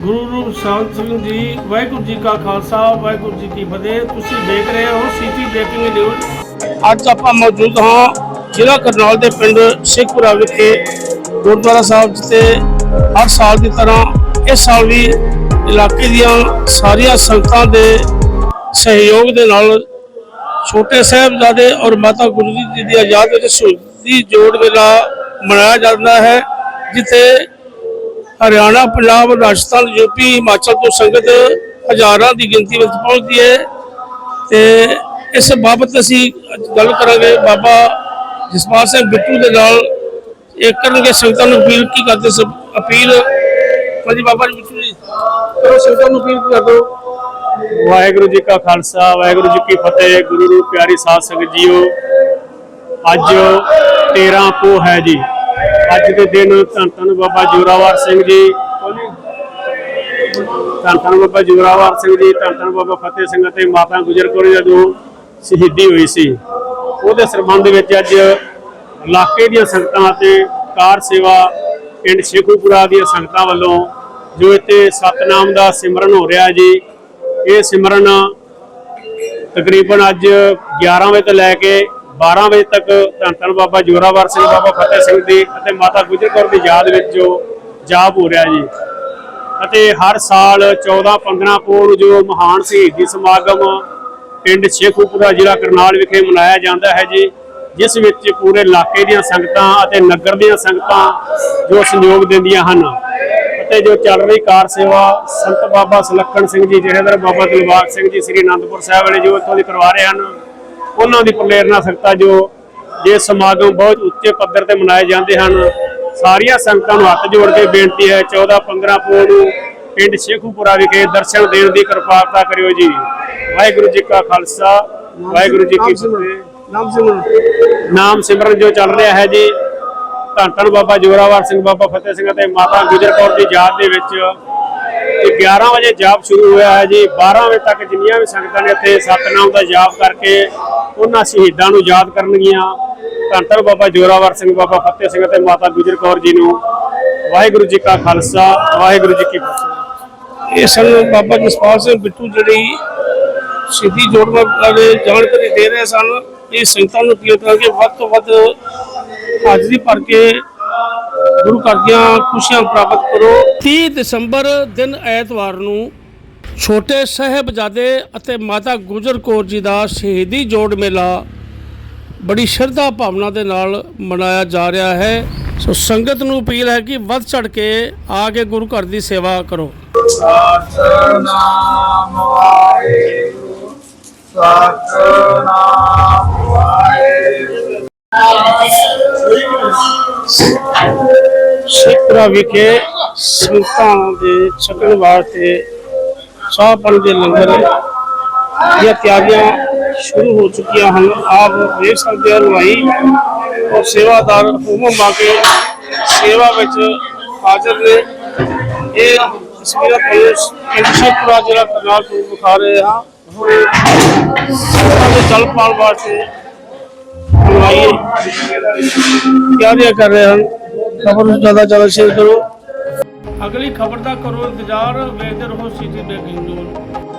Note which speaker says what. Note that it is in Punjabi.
Speaker 1: ਗੁਰੂ ਰੂਪ ਸ਼ਾਂਤ ਸਿੰਘ ਜੀ, ਵਾਹਿਗੁਰੂ ਜੀ ਕਾ ਖਾਲਸਾ, ਵਾਹਿਗੁਰੂ ਜੀ ਕੀ ਫਤਿਹ। ਤੁਸੀਂ ਦੇਖ ਰਹੇ ਹੋ ਸਿਟੀ ਬ੍ਰੇਕਿੰਗ ਨਿਊਜ਼। ਅੱਜ ਆਪਾਂ ਮੌਜੂਦ ਹਾਂ ਜ਼ਿਲ੍ਹਾ ਕਰਨਾਲ ਦੇ ਪਿੰਡ ਸ਼ੇਖਪੁਰਾ ਵਿਖੇ, ਗੁਰਦੁਆਰਾ ਸਾਹਿਬ, ਜਿੱਥੇ ਹਰ ਸਾਲ ਦੀ ਤਰ੍ਹਾਂ ਇਸ ਸਾਲ ਵੀ ਇਲਾਕੇ ਦੀਆਂ ਸਾਰੀਆਂ ਸੰਗਤਾਂ ਦੇ ਸਹਿਯੋਗ ਦੇ ਨਾਲ ਛੋਟੇ ਸਾਹਿਬਜ਼ਾਦੇ ਔਰ ਮਾਤਾ ਗੁਜਰੀ ਜੀ ਦੀ ਆਜ਼ਾਦ ਵਿੱਚ ਸ਼ਹੀਦੀ ਜੋੜ ਮੇਲਾ ਮਨਾਇਆ ਜਾਂਦਾ ਹੈ, ਜਿੱਥੇ ਹਰਿਆਣਾ, ਪੰਜਾਬ, ਰਾਜਸਥਾਨ ਯੂਪੀ ਹਿਮਾਚਲ ਤੋਂ ਸੰਗਤ ਹਜ਼ਾਰਾਂ ਦੀ ਗਿਣਤੀ ਵਿੱਚ ਪਹੁੰਚਦੀ ਹੈ ਤੇ ਇਸ ਬਾਬਤ ਅਸੀਂ ਗੱਲ ਕਰਾਂਗੇ। ਬਾਬਾ ਜਸਪਾਲ ਸਿੰਘ ਬਿੱਟੂ ਦੇ ਨਾਲ ਇਹ ਕਰਨਗੇ ਸੰਗਤਾਂ ਨੂੰ ਅਪੀਲ। ਕੀ ਕਰਦੇ ਸਭ? ਅਪੀਲ? ਹਾਂਜੀ ਬਾਬਾ ਜੀ, ਬਿੱਟੂ ਜੀ। ਕਰੋ ਸੰਗਤਾਂ ਨੂੰ ਅਪੀਲ, ਕੀ ਕਰਦੇ ਹੋ?
Speaker 2: ਵਾਹਿਗੁਰੂ ਜੀ ਕਾ ਖਾਲਸਾ, ਵਾਹਿਗੁਰੂ ਜੀ ਕੀ ਫਤਿਹ, ਗੁਰੂ ਪਿਆਰੀ ਸਾਧ ਸੰਗਤ ਜੀਓ। ਅੱਜ 13 ਪੋ ਹੈ ਜੀ। ਅੱਜ ਦੇ ਦਿਨ ਧੰਨ ਧੰਨ ਬਾਬਾ ਜੋਰਾਵਰ ਸਿੰਘ ਜੀ। ਧੰਨ ਧੰਨ ਬਾਬਾ ਜੋਰਾਵਰ ਸਿੰਘ ਜੀ, ਧੰਨ ਧੰਨ ਬਾਬਾ ਫਤਿਹ ਸਿੰਘ ਅਤੇ ਮਾਤਾ ਗੁਜਰ ਕੌਰ ਜੀ ਜੋ ਸ਼ਹੀਦੀ ਹੋਈ ਸੀ। ਉਹਦੇ ਸਰਬੰਧ ਵਿੱਚ ਅੱਜ ਇਲਾਕੇ ਦੀਆਂ ਸੰਗਤਾਂ ਅਤੇ ਕਾਰ ਸੇਵਾ ਪਿੰਡ ਸ਼ੇਖੂਪੁਰਾ ਦੀਆਂ ਸੰਗਤਾਂ ਵੱਲੋਂ ਜੋ ਇੱਥੇ ਸਤਨਾਮ ਦਾ ਸਿਮਰਨ ਹੋ ਰਿਹਾ ਜੀ, ਇਹ ਸਿਮਰਨ ਤਕਰੀਬਨ ਅੱਜ 11 ਵਜੇ ਤੋਂ ਲੈ ਕੇ 12 ਵਜੇ ਤੱਕ ਧੰਨ ਧੰਨ ਬਾਬਾ ਜੋਰਾਵਰ ਸਿੰਘ, ਬਾਬਾ ਫਤਿਹ ਸਿੰਘ ਦੀ ਅਤੇ ਮਾਤਾ ਗੁਜਰ ਕੌਰ ਦੀ ਯਾਦ ਵਿੱਚ ਜੋ ਜਾਪ ਹੋ ਰਿਹਾ ਜੀ। ਅਤੇ ਹਰ ਸਾਲ 14 15 ਪੋਹ ਜੋ ਮਹਾਨ ਸ਼ਹੀਦੀ ਸਮਾਗਮ ਪਿੰਡ ਸ਼ੇਖੂਪੁਰਾ ਜ਼ਿਲ੍ਹਾ ਕਰਨਾਲ ਵਿਖੇ ਮਨਾਇਆ ਜਾਂਦਾ ਹੈ ਜੀ, ਜਿਸ ਵਿੱਚ ਪੂਰੇ ਇਲਾਕੇ ਦੀਆਂ ਸੰਗਤਾਂ ਅਤੇ ਨਗਰ ਦੀਆਂ ਸੰਗਤਾਂ ਜੋ ਸਹਿਯੋਗ ਦਿੰਦੀਆਂ ਹਨ। ਅਤੇ ਜੋ ਚੱਲ ਰਹੀ ਕਾਰ ਸੇਵਾ ਸੰਤ ਬਾਬਾ ਸੁਲੱਖਣ ਸਿੰਘ ਜੀ, ਜਹੇਦਾਰ ਬਾਬਾ ਦਿਲਬਾਗ ਸਿੰਘ ਜੀ, ਸ੍ਰੀ ਅਨੰਦਪੁਰ ਸਾਹਿਬ ਵਾਲੇ ਜੋ ਇੱਥੋਂ ਦੀ ਕਰਵਾ ਰਹੇ ਹਨ। ਉਹਨਾਂ ਦੀ ਪ੍ਰੇਰਣਾ ਸੰਗਤਾਂ ਜੋ ਇਹ ਸਮਾਗਮ ਬਹੁਤ ਉੱਚੇ ਪੱਧਰ ਤੇ ਮਨਾਏ ਜਾਂਦੇ ਹਨ ਸਾਰੀਆਂ ਸੰਗਤਾਂ ਨੂੰ ਹੱਥ ਜੋੜ ਕੇ ਬੇਨਤੀ ਹੈ 14 15 ਪੋਹ ਨੂੰ ਪਿੰਡ ਸ਼ੇਖੂਪੁਰਾ ਵਿਖੇ ਦਰਸ਼ਨ ਦੇਣ ਦੀ ਕਿਰਪਾਲਤਾ ਕਰਿਓ ਜੀ। ਵਾਹਿਗੁਰੂ ਜੀ ਕਾ ਖਾਲਸਾ ਵਾਹਿਗੁਰੂ ਜੀ ਕੀ ਫਤਿਹ।
Speaker 1: ਨਾਮ ਸਿਮਰਨ।
Speaker 2: ਨਾਮ ਸਿਮਰਨ ਜੋ ਚੱਲ ਰਿਹਾ ਹੈ ਜੀ ਧੰਨ ਧੰਨ ਬਾਬਾ ਜੋਰਾਵਰ ਸਿੰਘ ਬਾਬਾ ਫਤਿਹ ਸਿੰਘ ਅਤੇ ਮਾਤਾ ਗੁਜਰ ਕੌਰ ਦੀ ਯਾਦ ਦੇ ਵਿੱਚ ਇਹ 11 ਵਜੇ ਜਾਪ ਸ਼ੁਰੂ ਹੋਇਆ ਹੈ ਜੀ। 12 ਵਜੇ ਤੱਕ ਜਿੰਨੀਆਂ ਵੀ ਸੰਗਤਾਂ ਨੇ ਇੱਥੇ ਸਤਨਾਮ ਦਾ ਜਾਪ ਕਰਕੇ ਉਹਨਾਂ ਸ਼ਹੀਦਾਂ ਨੂੰ ਯਾਦ ਕਰਨਗੀਆਂ। ਧੰਨ ਧੰਨ ਬਾਬਾ ਜੋਰਾਵਰ ਸਿੰਘ, ਬਾਬਾ ਫਤਿਹ ਸਿੰਘ ਅਤੇ ਮਾਤਾ ਗੁਜਰ ਕੌਰ ਜੀ ਨੂੰ। ਵਾਹਿਗੁਰੂ ਜੀ ਕਾ ਖਾਲਸਾ, ਵਾਹਿਗੁਰੂ ਜੀ ਕੀ ਫਤਿਹ।
Speaker 1: ਇਹ ਸਨ ਬਾਬਾ ਜਸਪਾਲ ਸਿੰਘ ਬਿੱਟੂ ਜਿਹੜੀ ਸਿੱਧੀ ਜੋੜਵਾ ਬਾਰੇ ਜਾਣਕਾਰੀ ਦੇ ਰਹੇ ਸਨ, ਇਹ ਸੰਗਤਾਂ ਨੂੰ ਅਪੀਲ ਕਰਾਂਗੇ? ਵੱਧ ਤੋਂ ਵੱਧ ਹਾਜ਼ਰੀ ਭਰ ਕੇ ਗੁਰੂ ਘਰ ਦੀਆਂ ਖੁਸ਼ੀਆਂ ਪ੍ਰਾਪਤ ਕਰੋ। 30 ਦਸੰਬਰ ਦਿਨ ਐਤਵਾਰ ਨੂੰ ਛੋਟੇ ਸਾਹਿਬਜ਼ਾਦੇ ਅਤੇ ਮਾਤਾ ਗੁਜਰ ਕੌਰ ਜੀ ਦਾ ਸ਼ਹੀਦੀ ਜੋੜ ਮੇਲਾ ਬੜੀ ਸ਼ਰਧਾ ਭਾਵਨਾ ਦੇ ਨਾਲ ਮਨਾਇਆ ਜਾ ਰਿਹਾ ਹੈ। ਸੋ ਸੰਗਤ ਨੂੰ ਅਪੀਲ ਹੈ ਕਿ ਵੱਧ ਚੜ ਕੇ ਆ ਕੇ ਗੁਰੂ ਘਰ ਦੀ ਸੇਵਾ ਕਰੋ।
Speaker 3: ਸਤਨਾਮ ਵਾਹਿਗੁਰੂ ਸਤਨਾਮ ਵਾਹਿਗੁਰੂ।
Speaker 1: ਸਿੱਖਰਾ ਵਿਖੇ ਸੰਤਾਂ ਦੇ ਛਕਣ ਵਾਸਤੇ ਚਾਹ ਦੇ ਲੰਗਰ ਦੀਆਂ ਤਿਆਰੀਆਂ ਸ਼ੁਰੂ ਹੋ ਚੁੱਕੀਆਂ ਹਨ। ਆਪ ਦੇਖ ਸਕਦੇ ਹੋ ਹਲਵਾਈ ਔਰ ਸੇਵਾਦਾਰ ਹੁਕਮ ਪਾ ਕੇ ਸੇਵਾ ਵਿੱਚ ਹਾਜ਼ਰ ਨੇ। ਇਹ ਤਸਵੀਰਾਂ ਪੁਲਿਸ ਜਿਹੜਾ ਕਰਨਾਲ ਤੋਂ ਵਿਖਾ ਰਹੇ ਹਾਂ। ਸੰਤਾਂ ਦੇ ਜਲ ਪਾਣ ਵਾਸਤੇ ਹਲਵਾਈ ਤਿਆਰੀਆਂ ਕਰ ਰਹੇ ਹਨ। ਖਬਰ ਨੂੰ ਜ਼ਿਆਦਾ ਜ਼ਿਆਦਾ ਸ਼ੇਅਰ ਕਰੋ। ਅਗਲੀ ਖਬਰ ਦਾ ਕਰੋ ਇੰਤਜ਼ਾਰ ਵੇਖਦੇ ਰਹੋ ਸਿਟੀ ਬ੍ਰੇਕਿੰਗ ਨਿਊਜ਼